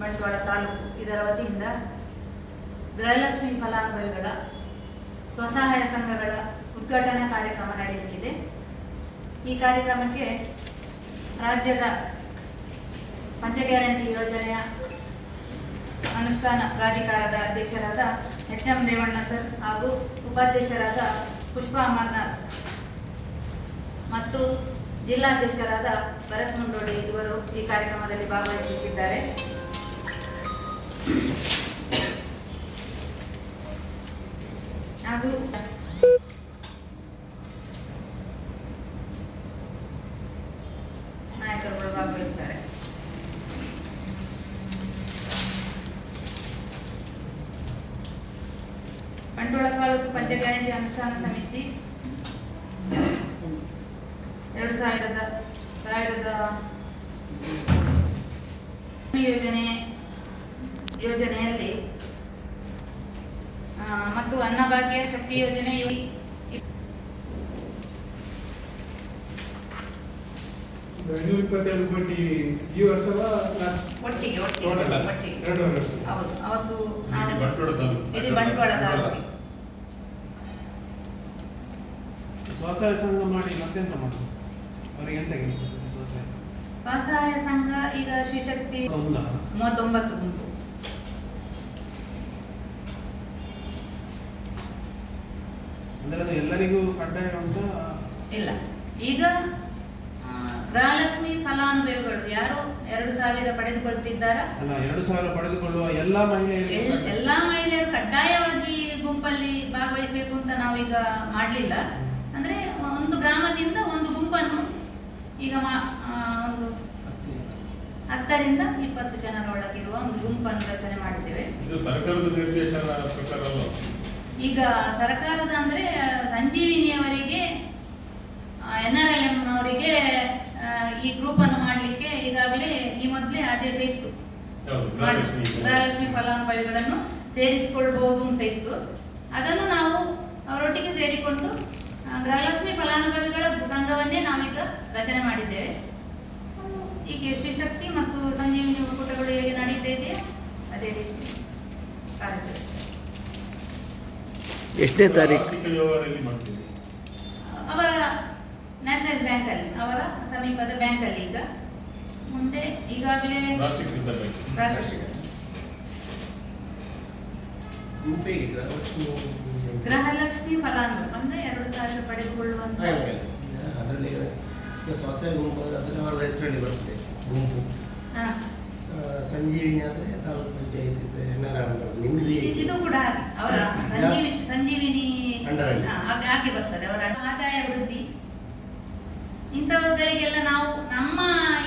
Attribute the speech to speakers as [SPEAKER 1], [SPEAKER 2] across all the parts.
[SPEAKER 1] ಬಂಟ್ವಾಳ ತಾಲೂಕು. ಇದರ ವತಿಯಿಂದ ಗೃಹಲಕ್ಷ್ಮಿ ಫಲಾನುಭವಿಗಳ ಸ್ವಸಹಾಯ ಸಂಘಗಳ ಉದ್ಘಾಟನಾ ಕಾರ್ಯಕ್ರಮ ನಡೆಯಲಿಕ್ಕಿದೆ ಈ ಕಾರ್ಯಕ್ರಮಕ್ಕೆ ರಾಜ್ಯದ ಪಂಚ ಗ್ಯಾರಂಟಿ ಯೋಜನೆಯ ಅನುಷ್ಠಾನ ಪ್ರಾಧಿಕಾರದ ಅಧ್ಯಕ್ಷರಾದ ಎಚ್ ಎಂ ರೇವಣ್ಣ ಸರ್ ಹಾಗೂ ಉಪಾಧ್ಯಕ್ಷರಾದ ಪುಷ್ಪಾ ಅಮರ್ನಾಥ್ ಮತ್ತು ಜಿಲ್ಲಾಧ್ಯಕ್ಷರಾದ ಭರತ್ ಮುಂಡೋಡಿ ಇವರು ಈ ಕಾರ್ಯಕ್ರಮದಲ್ಲಿ ಭಾಗವಹಿಸಲಿದ್ದಾರೆ ಹಾಗೂ ನಾಯಕರುಗಳು ಭಾಗವಹಿಸ್ತಾರೆ ಬಂಟ್ವಾಳ ತಾಲೂಕು ಪಂಚ ಗ್ಯಾರಂಟಿ ಅನುಷ್ಠಾನ ಸಮಿತಿ ಎರಡು ಸಾವಿರದ ಸಾವಿರದ ಯೋಜನೆ ಯೋಜನೆಯಲ್ಲಿ ಆ, ಮತ್ತು ಅನ್ನಭಾಗ್ಯ ಶಕ್ತಿ ಯೋಜನೆ ಈ- ಈ-
[SPEAKER 2] ಐನೂರ ಇಪ್ಪತ್ತೆರಡು ಕೋಟಿ ಈ ವರ್ಷವ
[SPEAKER 1] ಒಟ್ಟಿಗೆ ಒಟ್ಟಿಗೆ ಒಟ್ಟಿಗೆ. ಹೌದು. ಅವತ್ತು
[SPEAKER 3] ಇಡೀ
[SPEAKER 1] ನಾವು
[SPEAKER 3] ಬಂಟ್ವಾಳ ತಾಲೂಕು.
[SPEAKER 1] ಇಡೀ ಬಂಟ್ವಾಳ ತಾಲೂಕಿಗೆ
[SPEAKER 4] ಸ್ವಸಹಾಯ ಸಂಘ ಮಾಡಿ ಮತ್ತೆಂತ ಮಾಡೋದು ಅವರಿಗೆ ಎಂತ ಕೆಲಸ? ಸ್ವಸಹಾಯ ಸಂಘ.
[SPEAKER 1] ಸ್ವಸಹಾಯ ಸಂಘ ಈಗ
[SPEAKER 4] ಶ್ರೀಶಕ್ತಿ
[SPEAKER 1] ಮೂವತ್ತೊಂಬತ್ತು ಗುಂಪು.
[SPEAKER 4] ಅಂದ್ರೆ ಎಲ್ಲರಿಗೂ ಕಡ್ಡಾಯ ಉಂಟು
[SPEAKER 1] ಇಲ್ಲ. ಈಗ ಆ, ಗೃಹಲಕ್ಷ್ಮಿ ಫಲಾನುಭವಿಗಳು ಯಾರು ಎರಡು ಸಾವಿರ ಪಡೆದುಕೊಳ್ತಿದ್ದಾರ?
[SPEAKER 4] ಅಲ್ಲ ಎರಡು ಸಾವಿರ ಪಡೆದುಕೊಳ್ಳುವ ಎಲ್ಲಾ
[SPEAKER 1] ಮಹಿಳೆಯರು ಎಲ್ಲಾ ಮಹಿಳೆಯರು ಕಡ್ಡಾಯವಾಗಿ ಗುಂಪಲ್ಲಿ ಭಾಗವಹಿಸಬೇಕು ಅಂತ ನಾವೀಗ ಮಾಡಲಿಲ್ಲ. ಅಂದ್ರೆ ಒಂದು ಗ್ರಾಮದಿಂದ ಒಂದು ಗುಂಪನ್ನು ಈಗ ಮಾ- ಆ, ಒಂದು ಹತ್ತರಿಂದ ಇಪ್ಪತ್ತು ಜನರೊಳಗಿರುವ ಒಂದು ಗುಂಪನ್ನು ರಚನೆ ಮಾಡಿದ್ದೇವೆ.
[SPEAKER 3] ಇದು ಸರ್ಕಾರದ ನಿರ್ದೇಶನ ಪ್ರಕಾರ
[SPEAKER 1] ಈಗ ಸರ್ಕಾರದ ಅಂದ್ರೆ ಸಂಜೀವಿನಿಯವರಿಗೆ ಎನ್ ಆರ್ ಎಲ್ ಎಂ ಅವರಿಗೆ ಈ ಗ್ರೂಪ್ ಅನ್ನು ಮಾಡಲಿಕ್ಕೆ ಈಗಾಗಲೇ ಈ ಮೊದಲೇ ಆದೇಶ ಇತ್ತು.
[SPEAKER 3] ಗೃಹಲಕ್ಷ್ಮಿ
[SPEAKER 1] ಫಲಾನುಭವಿಗಳನ್ನು ಸೇರಿಸಿಕೊಳ್ಬಹುದು ಅಂತ ಇತ್ತು. ಅದನ್ನು ನಾವು ಅವರೊಟ್ಟಿಗೆ ಸೇರಿಕೊಂಡು ಗೃಹಲಕ್ಷ್ಮಿ ಫಲಾನುಭವಿಗಳ ಸಂಘವನ್ನೇ ನಾವೀಗ ರಚನೆ ಮಾಡಿದ್ದೇವೆ. ಈಗ ಶ್ರೀಶಕ್ತಿ ಮತ್ತು ಸಂಜೀವಿನಿ ಒಕ್ಕೂಟಗಳು ಹೇಗೆ ನಡೀತಾ ಇದೆಯೋ ಅದೇ ರೀತಿ ಕಾರ್ಯಾಚರಿಸ್ತೇವೆ
[SPEAKER 5] ಎಷ್ಟನೇ ತಾರೀಕು?
[SPEAKER 1] ಅವರ ನ್ಯಾಷನಲೈಸ್ ಬ್ಯಾಂಕ್ ಅಲ್ಲಿ ಅವರ ಸಮೀಪದ ಬ್ಯಾಂಕ್ ಅಲ್ಲಿ ಈಗ. ಮುಂದೆ ಈಗಾಗಲೇ ಗೃಹಲಕ್ಷ್ಮಿ ಫಲಾನುಭವಿ ಅಂದ್ರೆ ಎರಡು ಸಾವಿರ ಪಡೆದುಕೊಳ್ಳುವಂತ
[SPEAKER 6] ಅದರಲ್ಲಿ ಸ್ವಸಹಾಯ ಗುಂಪು ಅದರಲ್ಲಿ ಅವರ ಹೆಸರಲ್ಲಿ ಬರ್ತದೆ ಗುಂಪು.
[SPEAKER 1] ಹಾ.
[SPEAKER 6] ಸಂಜೀವಿನಿ ಆದರೆ ತಾಲೂಕು ಪಂಚಾಯತ್
[SPEAKER 1] ಇದು ಕೂಡ ಅವರ ಸಂಜೀವಿ ಸಂಜೀವಿನಿ ಹಾಗೆ- ಬರ್ತದೆ ಅವರ ಆದಾಯ ವೃದ್ಧಿ. ಇಂಥವುಗಳಿಗೆಲ್ಲ ನಾವು ನಮ್ಮ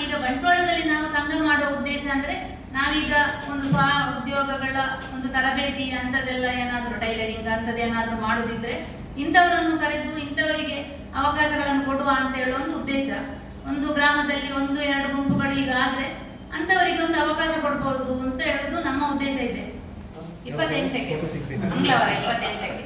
[SPEAKER 1] ಈಗ ಬಂಟ್ವಾಳದಲ್ಲಿ ನಾವು ಸಂಘ ಮಾಡೋ ಉದ್ದೇಶ ಅಂದ್ರೆ ನಾವೀಗ ಒಂದು ಸ್ವ ಉದ್ಯೋಗಗಳ ಒಂದು ತರಬೇತಿ ಅಂಥದ್ದೆಲ್ಲ ಏನಾದರೂ ಟೈಲರಿಂಗ್ ಅಂಥದ್ದೇನಾದರೂ ಮಾಡೋದಿದ್ರೆ ಇಂಥವರನ್ನು ಕರೆದು ಇಂಥವರಿಗೆ ಅವಕಾಶಗಳನ್ನು ಕೊಡುವ ಅಂತ ಹೇಳುವ ಒಂದು ಉದ್ದೇಶ. ಒಂದು ಗ್ರಾಮದಲ್ಲಿ ಒಂದು ಎರಡು ಗುಂಪುಗಳು ಈಗ ಆದ್ರೆ ಅಂಥವರಿಗೆ ಒಂದು ಅವಕಾಶ ಕೊಡ್ಬೋದು ಅಂತ ಹೇಳೋದು ನಮ್ಮ ಉದ್ದೇಶ ಇದೆ. ಇಪ್ಪತ್ತೆಂಟಕ್ಕೆ. ಮಂಗಳವಾರ ಇಪ್ಪತ್ತೆಂಟಕ್ಕೆ.